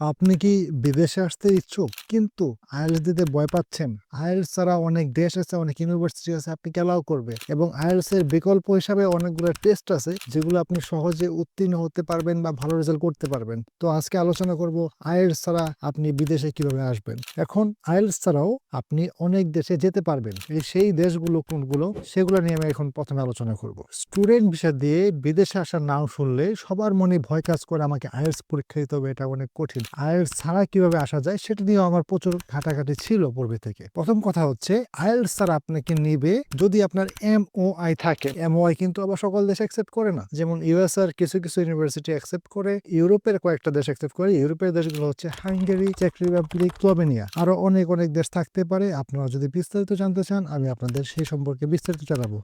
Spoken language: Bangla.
আপনি কি বিদেশে আসতে ইচ্ছুক? কিন্তু আইএলস দিতে ভয় পাচ্ছেন। আইএলস ছাড়া অনেক দেশ আছে, অনেক ইউনিভার্সিটি আছে, আপনি অ্যালাউ করবে? এবং আইএলস এর বিকল্প হিসাবে অনেকগুলো টেস্ট আছে, যেগুলো আপনি সহজে উত্তীর্ণ হতে পারবেন বা ভালো রেজাল্ট করতে পারবেন। তো আজকে আলোচনা করব আইএলস ছাড়া আপনি বিদেশে কীভাবে আসবেন? এখন আইএলস ছাড়াও আপনি অনেক দেশে যেতে পারবেন। এই সেই দেশগুলো কোনগুলো, সেগুলো নিয়ে আমি এখন প্রথমে আলোচনা করব। স্টুডেন্ট ভিসা দিয়ে বিদেশে আসার নাম শুনলে সবার মনে ভয় কাজ করে আমাকে আইএলস পরীক্ষা দিতে হবে, এটা অনেক কঠিন। আইএলস ছাড়া কীভাবে আসা যায় সেটা নিয়েও আমার প্রচুর ঘাটাঘাটি ছিল পূর্বে থেকে। প্রথম কথা হচ্ছে আইএলস ছাড়া আপনাকে নিবে যদি আপনার এম ও আই থাকে। এম ও আই কিন্তু আবার সকল দেশ অ্যাকসেপ্ট করে না। যেমন ইউএস আর কিছু কিছু ইউনিভার্সিটি অ্যাকসেপ্ট করে, ইউরোপের কয়েকটা দেশ অ্যাকসেপ্ট করে। ইউরোপের দেশগুলো হচ্ছে হাঙ্গেরি, চেক রিপাবলিক, স্লোভেনিয়া। আরও অনেক অনেক দেশ থাকতে পারে। আপনারা যদি বিস্তারিত জানতে চান, আমি আপনাদের সেই সম্পর্কে বিস্তারিত জানাব।